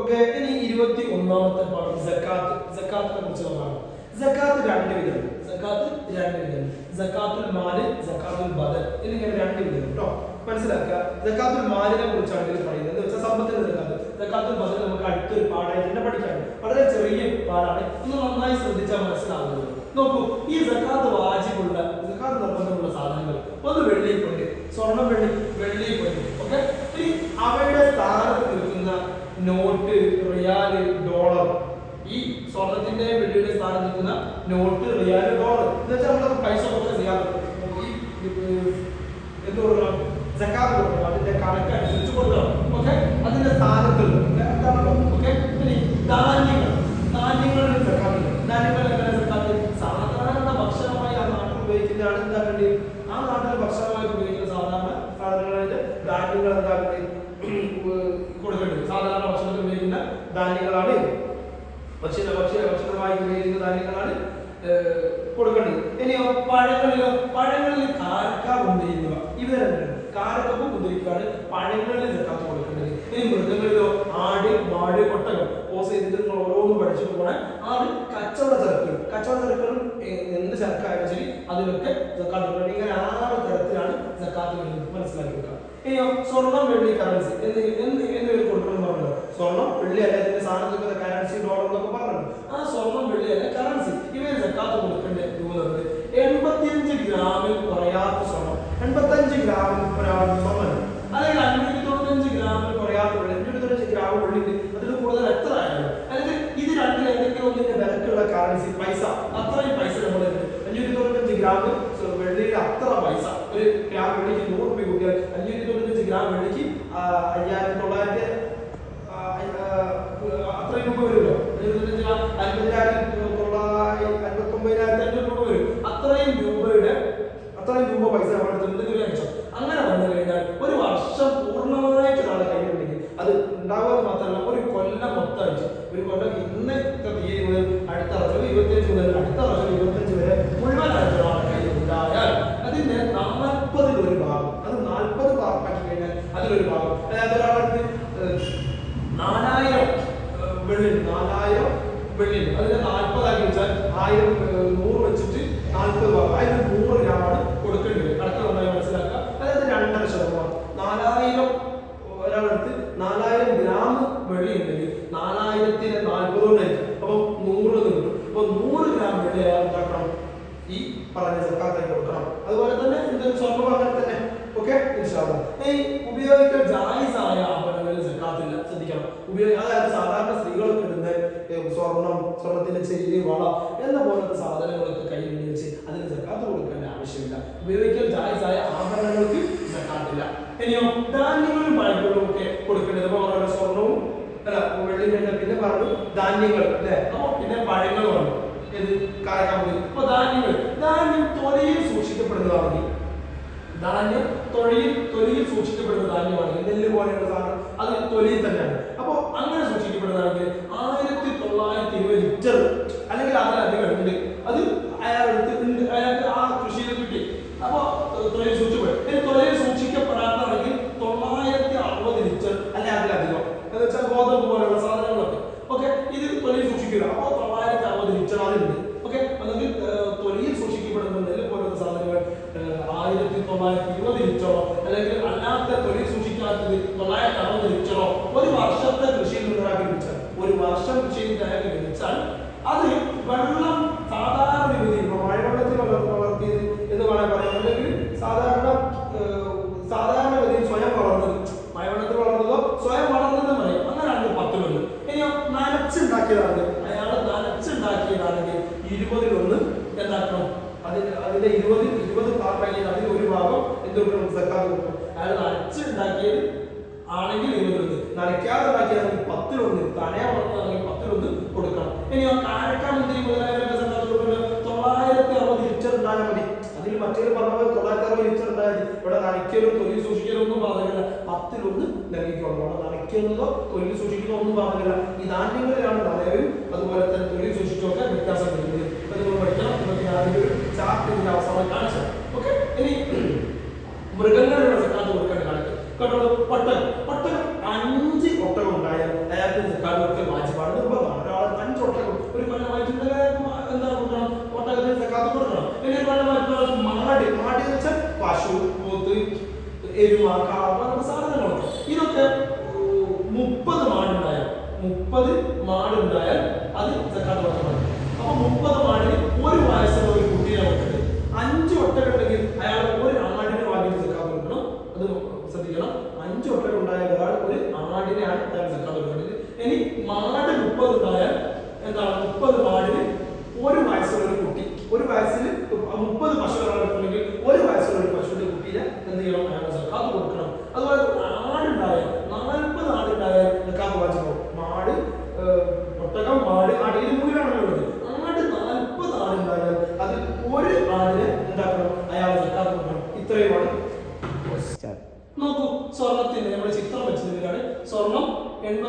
Okay ഇനി ഇരുപത്തി ഒന്നാമത്തെ പാഠം ജക്കാത്ത് ജക്കാത്തിനെ കുറിച്ച് നോക്കാം ജക്കാത്ത് രണ്ട് വിധം. ജക്കാത്ത് രണ്ട് വിധം. ജക്കാത്തുൽ മാൽ ജക്കാത്തുൽ ബദൽ. എന്നിങ്ങനെ രണ്ട് വിധം കേട്ടോ? മനസ്സിലാക്കുക? ജക്കാത്തുൽ മാലിനെ കുറിച്ചാണ് ഇതിൽ പറയുന്നത്. എന്ന് വെച്ചാൽ സമ്പത്തിന്റെ ജക്കാത്ത് ജക്കാത്തുൽ ബദൽ നമുക്ക് അടുത്തൊരു പാഠമായിട്ട് തന്നെ പഠിക്കാം വളരെ ചെറിയ പാഠാണ്. ഒന്ന് നന്നായി ശ്രദ്ധിച്ചാൽ മനസ്സിലാവുന്നത്. നോക്കൂ ഈ ജക്കാത്ത് വാജിബുള്ള ജക്കാത്ത് നിർബന്ധമുള്ള സാധനങ്ങൾ ഒന്ന് വെള്ളി പൊന്ന് സ്വർണം വെള്ളി വെള്ളി പൊന്ന് ഓക്കെ? ഇനി അവയുടെ നിൽക്കുന്ന നോട്ട് റിയാൽ ഡോളർ. ഈ സ്വർണത്തിന്റെ വെള്ളിയുടെ സ്ഥാനം നിൽക്കുന്ന നോട്ട് റിയാൽ ഡോളർ. എന്ന് വെച്ചാൽ നമ്മൾ പൈസ കൊടുക്കാൻ ഏർ, എന്ത് അതിന്റെ കണക്ക് അനുസരിച്ച് കൊടുക്കണം. ഓക്കെ? അതിന്റെ സ്ഥാനത്തുള്ള. ഓക്കെ? ധാന്യങ്ങൾ. ധാന്യങ്ങളുടെ സക്കാത്ത് ധാന്യങ്ങൾ എങ്ങനെ സക്കാത്ത് സാധാരണ ഭക്ഷണമായി ആ നാട്ടിൽ ഉപയോഗിക്കുന്നതാണ് എന്താക്കേണ്ടത് ആ നാട്ടിൽ ഭക്ഷണമായി ഉപയോഗിക്കുന്ന സാധാരണ സാധനങ്ങളുടെ ധാന്യങ്ങൾ എന്താക്കേണ്ടത് കൊടുക്കേണ്ടത് സാധാരണ ഭക്ഷണത്തിൽ ഉപയോഗിക്കുന്ന ധാന്യങ്ങളാണ് ഭക്ഷ്യ ഭക്ഷ്യ ഭക്ഷണമായി ഉപയോഗിക്കുന്ന ധാന്യങ്ങളാണ് കൊടുക്കേണ്ടത്. ഇനിയോ പഴങ്ങളിലോ പഴങ്ങളിൽ കാരക്ക എന്നിവ ഇവ രണ്ടും കാരക്കവും പഴങ്ങളിൽ സക്കാത്ത് കൊടുക്കേണ്ടത്. ഇനി മൃഗങ്ങളിലോ ആട് മാട് ഒട്ടകം പോസ് ചെയ്തിട്ട് നിങ്ങൾ ഓരോന്ന് പഠിച്ചിട്ട് പോകണേ. അത് കച്ചവട ചരക്കുകൾ. കച്ചവട ചരക്കുകളും എന്ത് ചരക്കായാലും ശരി അതിലൊക്കെ സക്കാത്ത് ഇങ്ങനെ ആറ് തരത്തിലാണ് സക്കാത്ത് വരുന്നത്. മനസ്സിലാക്കി വെക്കാം ഇനിയോ സ്വർണം വെള്ളി കറൻസി എന്തെങ്കിലും എന്ത് എന്നിവർ കൊടുക്കണം പറഞ്ഞല്ലോ സ്വർണം വെള്ളി അല്ലാതെ ഇതിന്റെ കറൻസി ഡോളർ എന്നൊക്കെ പറഞ്ഞല്ലോ ആ സ്വർണം വെള്ളി അല്ല കറൻസി ഇവയെ സക്കാത്ത് കൊടുക്കേണ്ട രൂപത്തിൽ എൺപത്തിയഞ്ച് ഗ്രാമിൽ കുറയാത്ത സ്വർണം എൺപത്തഞ്ച് ഗ്രാമിൽ ഒരാൾ സ്വർണം. അല്ലെങ്കിൽ അഞ്ഞൂറ്റി തൊണ്ണൂറ്റഞ്ച് ഗ്രാമിൽ കുറയാത്ത വെള്ളി. അഞ്ഞൂറ്റി തൊണ്ണൂറ്റഞ്ച് ഗ്രാം വെള്ളി അതിൽ കൂടുതൽ എത്ര ആയാലും. അല്ലെങ്കിൽ ഇത് രണ്ടിൽ ഏതെങ്കിലും ഒന്നിന്റെ വിലക്കുള്ള കറൻസി പൈസ. അത്രയും പൈസ നമ്മൾ അഞ്ഞൂറ്റി തൊണ്ണൂറ്റഞ്ച് ഗ്രാം വെള്ളിയുടെ അത്ര പൈസ. ഒരു ഗ്രാം വെള്ളിക്ക് നൂറ് രൂപ കൂട്ടിയാൽ അഞ്ഞൂറ്റി തൊണ്ണൂറ്റഞ്ച് ഗ്രാം വെള്ളിക്ക് അയ്യായിരത്തി തൊള്ളായിരത്തി അത്രയും രൂപ വരുമല്ലോ. തൊണ്ണൂറ്റഞ്ച് അൻപതിനായിരം രൂപ വരും. അത്രയും രൂപയുടെ അത്രയും രൂപ പൈസ നമ്മുടെ അടുത്ത് എന്തെങ്കിലും അങ്ങനെ വന്നു കഴിഞ്ഞാൽ ഒരു വർഷം പൂർണമായിട്ട് ഒരാളെ അത് ഉണ്ടാവുക മാത്രമല്ല ഒരു കൊല്ലം മൊത്തം ഒരു കൊല്ലം ഇന്നത്തെ തീയതി അടുത്ത വർഷം ഇരുപത്തിയഞ്ച് മുതൽ അടുത്ത വർഷം ഇരുപത്തിയഞ്ച് വരെ മുഴുവൻ ഒരാളെ കയ്യിൽ ഉണ്ടായാൽ ഭാഗം. അത് നാൽപ്പത് ഭാഗമാക്കി കഴിഞ്ഞാൽ അതിലൊരു ഭാഗം. അതായത് ഒരാളടുത്ത്? നാലായിരം വെള്ളി നാലായിരം വെള്ളി അതിന്റെ നാൽപ്പതാക്കി വെച്ചാൽ ആയിരം നൂറ് വെച്ചിട്ട് നാൽപ്പത് അതിന് നൂറ് ഗ്രാമാണ് കൊടുക്കേണ്ടത് കണക്ക് നന്നായി മനസ്സിലാക്കുക അതായത് രണ്ടര ശതമാനം നാലായിരം ഒരാളടുത്ത് നാലായിരം ഗ്രാം വെള്ളി ഉണ്ടെങ്കിൽ നാലായിരത്തിന് നാൽപ്പത് കൊണ്ടായിരിക്കും അപ്പൊ നൂറ് എന്ന് കിട്ടും അപ്പൊ നൂറ് ഗ്രാം വെള്ളി അയാൾ ഉണ്ടാക്കണം ഈ പറഞ്ഞ സർക്കാർ കൊടുക്കണം അതുപോലെ തന്നെ എന്തെങ്കിലും സ്വർണം അങ്ങനെ തന്നെ ഓക്കെ ഈ ഉപയോഗിക്കാൻ ജായിസായ ആഭരണങ്ങളിൽ സക്കാത്തില്ല ശ്രദ്ധിക്കണം ഉപയോഗ അതായത് സാധാരണ സ്ത്രീകളൊക്കെ ഇടുന്ന സ്വർണം സ്വർണത്തിന്റെ ചെല്ലി വള എന്ന പോലത്തെ സാധനങ്ങളൊക്കെ കയ്യിൽ വെച്ച് അതിന് സക്കാത്ത് കൊടുക്കേണ്ട ആവശ്യമില്ല. ഉപയോഗിക്കാൻ ജായസായ ആഭരണങ്ങൾക്ക് സക്കാത്തില്ല ഇനിയോ ധാന്യങ്ങളും പഴങ്ങളും ഒക്കെ കൊടുക്കേണ്ടത്. അപ്പൊ പറഞ്ഞ സ്വർണവും അല്ല വെള്ളിന്റെ പിന്നെ പറഞ്ഞു ധാന്യങ്ങൾ അല്ലെ? അപ്പൊ പിന്നെ പഴങ്ങളുമാണ്. ഇത് പോയി അപ്പൊ ധാന്യങ്ങൾ ധാന്യം തൊലയിൽ സൂക്ഷിക്കപ്പെടുന്നതാണെങ്കിൽ ധാന്യം തൊഴിൽ തൊലിയിൽ സൂക്ഷിക്കപ്പെടുന്ന ധാന്യമാണ്. നെല്ല് പോലെയുള്ള സാധനം അത് തൊലിയിൽ തന്നെയാണ്. അപ്പോൾ അങ്ങനെ സൂക്ഷിക്കപ്പെടുന്നതാണെങ്കിൽ ആയിരത്തി തൊള്ളായിരത്തി ഇരുപത് ലിറ്റർ അല്ലെങ്കിൽ അതിലധികം ഉണ്ട്. അത് അയാൾ എടുത്തിട്ടുണ്ട് അയാൾക്ക് ആ കൃഷിയിൽ കിട്ടി. അപ്പോൾ തൊഴിൽ സൂക്ഷിക്കപ്പെടും. ഇനി തൊഴിൽ സൂക്ഷിക്കപ്പെടാത്തതാണെങ്കിൽ തൊള്ളായിരത്തി അറുപത് ലിറ്റർ അല്ലെങ്കിൽ അതിലധികം എന്ന് വെച്ചാൽ ഗോതമ്പ് പോലെയുള്ള സാധനങ്ങളൊക്കെ. ഓക്കെ? ഇത് തൊലിയിൽ സൂക്ഷിക്കുക. അപ്പോൾ തൊള്ളായിരത്തി അറുപത് ലിറ്റർ അതിലുണ്ട് ഓക്കെ? അല്ലെങ്കിൽ തൊലിയിൽ സൂക്ഷിക്കപ്പെടുന്ന നെല്ല് പോലുള്ള സാധനങ്ങൾ ആയിരത്തി തൊള്ളായിരത്തി ഇരുപത് ലിറ്ററോ അല്ലെങ്കിൽ അല്ലാത്ത തൊലിൽ സൂക്ഷിക്കാത്തത് തൊള്ളായിരത്തി അറുപത് ലിറ്ററോ ഒരു വർഷത്തെ കൃഷിയിൽ നിന്നൊരാൾക്ക് ലഭിച്ചാൽ ഒരു വർഷം കൃഷിയിൽ അയാൾക്ക് ലഭിച്ചാൽ അത് വെള്ളം സാധാരണ രീതിയിൽ ഇപ്പൊ മഴവെള്ളത്തിൽ വളർ- വളർത്തിയത് എന്ന് വേണമെങ്കിൽ പറയാം. അല്ലെങ്കിൽ സാധാരണ സാധാരണ രീതിയിൽ സ്വയം വളർന്നത് മഴവെള്ളത്തിൽ വളർന്നതോ സ്വയം വളർന്നതെന്ന് പറയും അങ്ങനെയാണ് പത്ത് കൊല്ലം ഇനിയോ നനച്ചുണ്ടാക്കിയതാണ് അയാൾ നനച്ചുണ്ടാക്കിയതാണെങ്കിൽ ഇരുപതിലൊന്ന് എന്താക്കണം? അതിന് അതിന്റെ ഇരുപത് ഇരുപത് ആയി അതിൽ ഒരു ഭാഗം എന്തുകൊണ്ടും സക്കാത്ത് കൊടുക്കും അയാൾ നനച്ചുണ്ടാക്കിയത് ആണെങ്കിൽ ഇരുപത്. നനയ്ക്കാതെ ഉണ്ടാക്കിയതാണെങ്കിൽ പത്തിലൊന്ന്. തനയാ വളർന്നതാണെങ്കിൽ പത്തിലൊന്ന് കൊടുക്കണം. ഇനി കാരക്ക മുന്തിരി മുതലായവരൊക്കെ കൊടുക്കുന്നത് തൊള്ളായിരത്തി അറുപത് ലിറ്റർ ഉണ്ടായാൽ മതി. അതിൽ മറ്റൊരു പറഞ്ഞ തൊള്ളായിരത്തി അറുപത് ലിറ്റർ ഉണ്ടായാൽ മതി. ഇവിടെ നനയ്ക്കലും തൊലി സൂക്ഷിക്കലും ഒന്നും പറഞ്ഞില്ല പത്തിലൊന്ന് നൽകിക്കൊള്ളണം അവിടെ നനയ്ക്കുന്നതോ തൊലി സൂക്ഷിക്കുന്നതോ ഒന്നും പറഞ്ഞില്ല ഈ ധാന്യങ്ങളിലാണ് നനയും അതുപോലെ തന്നെ തൊലി സൂക്ഷിച്ചൊക്കെ വ്യത്യാസം വരുന്നത്. ഇപ്പൊ നിങ്ങൾ പഠിക്കണം മൃഗങ്ങളുടെ സക്കാത്ത് കൊടുക്കേണ്ട കണക്ക്. കണ്ടോളൂ ഒട്ടകം അഞ്ച് ഒട്ടകം ഉണ്ടായാൽ അയാൾക്ക് സക്കാത്ത് കൊടുക്കൽ വാജിപ്പാട് നിർബന്ധമാണ്. ഒരാൾ അഞ്ച് ഒട്ടകം ഒരു കൊല്ലം വായിച്ചിട്ടുണ്ടെങ്കിൽ എന്താ കൊടുക്കണം? ഒട്ടകത്തിന് സക്കാത്ത് കൊടുക്കണം. പിന്നെ കൊല്ലം വായിച്ചിട്ടുള്ള മാട്. മാട് വെച്ചാൽ പശു പോത്ത് എരുമ കാള സാധനങ്ങളുണ്ട് ഇതൊക്കെ മുപ്പത് മാടുണ്ടായാൽ മുപ്പത് മാടുണ്ടായാൽ അത് സക്കാത്ത് കൊടുക്കണം.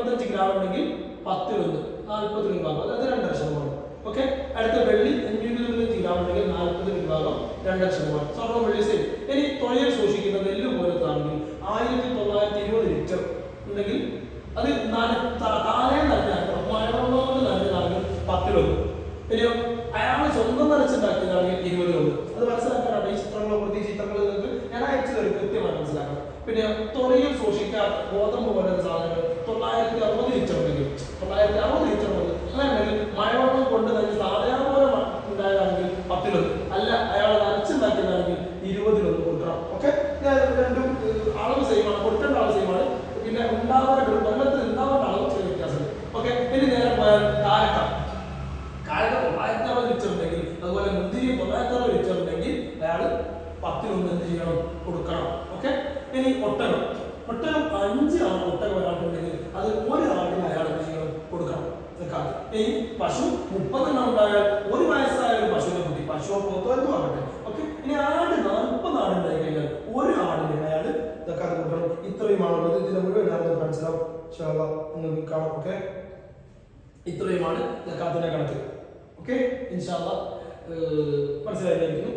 എൺപത്തഞ്ച് ഗ്രാം ഉണ്ടെങ്കിൽ പത്തിലൊന്ന് നാൽപ്പത് വിഭാഗം അതായത് രണ്ടര ശതമാനം. ഓക്കെ അടുത്ത വെള്ളി അഞ്ഞൂറ്റി ഗ്രാം ഉണ്ടെങ്കിൽ നാൽപ്പത് വിഭാഗം രണ്ടര ശതമാനം. സ്വർണം വെള്ളി സെയിം ഇനി തൊഴിൽ സൂക്ഷിക്കുന്ന നെല്ല് പോലത്താണെങ്കിൽ ആയിരത്തി തൊള്ളായിരത്തി ഇരുപത് ലിറ്റർ ഉണ്ടെങ്കിൽ അത് താഴെ നനഞ്ഞാൽ പത്തിലൊന്ന് ഇനിയോ അയാൾ സ്വന്തം നനച്ചുണ്ടാക്കിയതാണെങ്കിൽ ഇരുപതിലൊന്ന് അത് മനസ്സിലാക്കാനാണ് ഈ ചിത്രങ്ങളെ പ്രതി ചിത്രങ്ങൾ നിങ്ങൾക്ക് ഞാൻ അയച്ചു തരും കൃത്യമായി മനസ്സിലാക്കണം. പിന്നെ തൊഴിൽ സൂക്ഷിക്കാത്ത ഗോതമ്പ് പോലത്തെ സാധനങ്ങൾ തൊള്ളായിരത്തി അറുപത് ലിറ്റർ ഉണ്ടെങ്കിൽ തൊള്ളായിരത്തി അറുപത് ലിറ്റർ ഉള്ളത് അങ്ങനെയുണ്ടെങ്കിൽ മഴവെള്ളം കൊണ്ട് തന്നെ സാധാരണ പോലെ മ- ഉണ്ടായതാണെങ്കിൽ പത്തിലൊന്ന് അല്ല അയാൾ നനച്ചുണ്ടാക്കിയതാണെങ്കിൽ ഇരുപതിലൊന്ന് കൊടുക്കണം ഓക്കെ രണ്ടും ഏഹ്, അളവ് സെയിമാണ് കൊടുക്കേണ്ട അളവ് സെയിമാണ് പിന്നെ ഉണ്ടാവേണ്ട വെള്ളത്തിൽ ഉണ്ടാവേണ്ട അളവ് ചെറിയ വ്യത്യാസമുണ്ട് ഓക്കെ ഇനി നേരെ പോയാൽ കാരക്ക കാരക്ക തൊള്ളായിരത്തി അറുപത് ലിറ്റർ ഉണ്ടെങ്കിൽ അതുപോലെ മുന്തിരി തൊള്ളായിരത്തി അറുപത് ലിറ്റർ ഉണ്ടെങ്കിൽ അയാൾ പത്തിലൊന്ന് എന്ത് ചെയ്യണം കൊടുക്കണം ഓക്കെ ഇനി ഒട്ടകം. ഒട്ടകം അഞ്ച് ആണ് ഒട്ടകം ഒരാൾക്കുണ്ടെങ്കിൽ അത് ഒരാളിന് അയാൾ എന്ത് ചെയ്യണം കൊടുക്കണം സക്കാത്ത്. പശു മുപ്പതെണ്ണം ഉണ്ടായാൽ ഒരു വയസ്സായ ഒരു പശുവിനെ കുട്ടി പശുവോ പോത്തോ എന്തോ ആകട്ടെ ഓക്കെ ഇനി ആട് നാൽപ്പത് ആടുണ്ടായി കഴിഞ്ഞാൽ ഒരു ആടിന് അയാൾ സക്കാത്ത് കൊടുക്കണം. ഇത്രയുമാണുള്ളത് ഇതിന്റെ മുഴുവൻ ഞാൻ മനസ്സിലാവും ഇൻഷാല്ലാ നിങ്ങൾക്ക് കാണാം. ഓക്കെ ഇത്രയുമാണ് സക്കാത്തിന്റെ കണക്ക്. ഓക്കെ ഇൻഷാല്ല മനസ്സിലായിരിക്കുന്നു